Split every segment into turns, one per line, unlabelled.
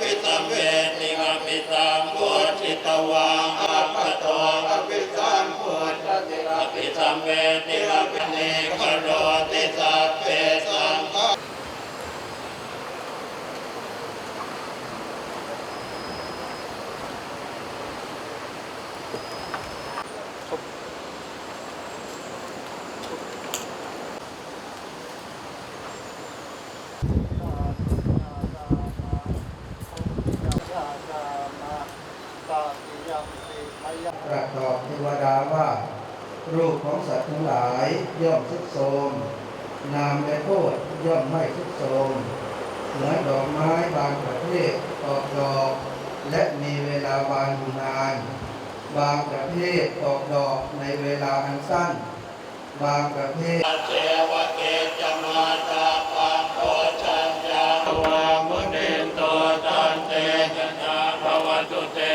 ภิสัมเวติอภิสัมพุทธิตวังอัปปะโตอภิสัมพุทธิอภิสัมเวติอภิเนขโรติสัพเพสังฆ
ประกอบเทวดาว่า รูปของสัตว์ทั้งหลายย่อมทุดโทมนามและโทษย่อมไม่ทุดโทมเหมือนดอกไม้บางประเภทออกดอก และมีเวลาบานอยู่นาน บางประเภทออกดอกในเวลาอันสั้น บางประเภท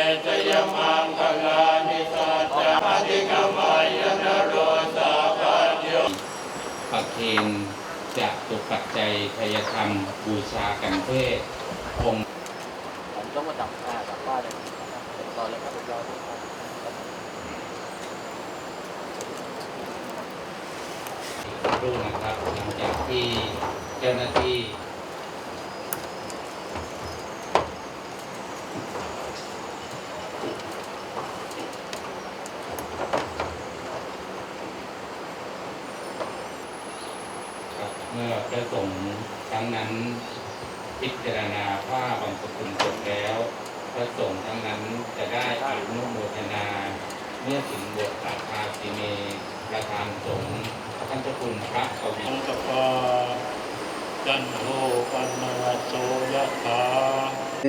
ตุเตชยมังคลานิสัจจะอธิกมายนโรสาภัญโย
ปักเคนจะตุปัจจัยทยธรรมบูชากันเทศองค์
ผมต้องมาจับอ่าจับป้าเลยนเดี๋ยต่อเลยครับเดี๋ยวรอดูครับ
รุ่งนะครับหลังจากที่เจ้าหน้าที่ ครับ เมื่อพระสงฆ์ครั้งนั้น พิจารณาว่าบางสกุลจบแล้วพระสงฆ์ทั้งนั้นจะได้อนุโมทนา เมื่อถึงบทอาคาสิเมประธานสงฆ์ท่านเจ้าคุณพระกวิ
สังกปาจันโทปันนวโสยะถา
เอ